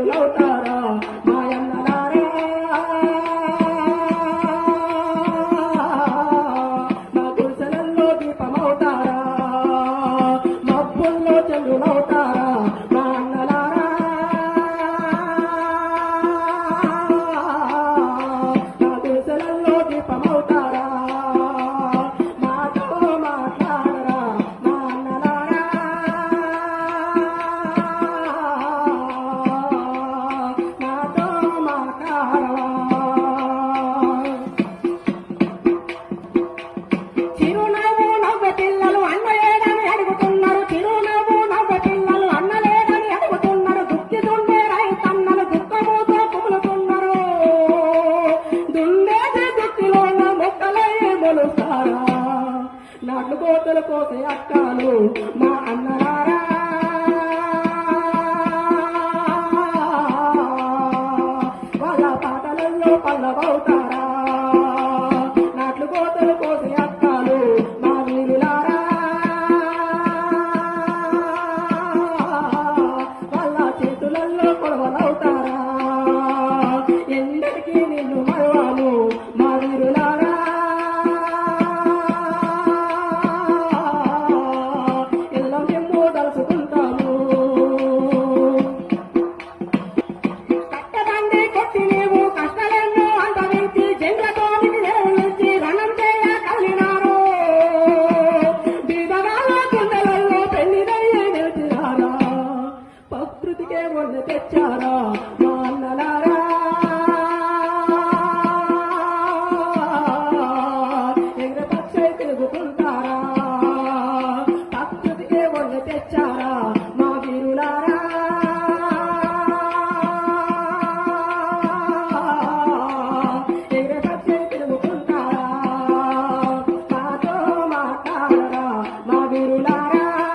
ಲಾವುತಾರ కోసే అక్కలు మా అన్నారా వాళ్ళ పాటలలో పల్లవవుతా రోజు తెచ్చారా మా అన్నలారా ఎగిరపచ్చై తిరుగుతుంటారా? పక్కకి ఏ తెచ్చారా?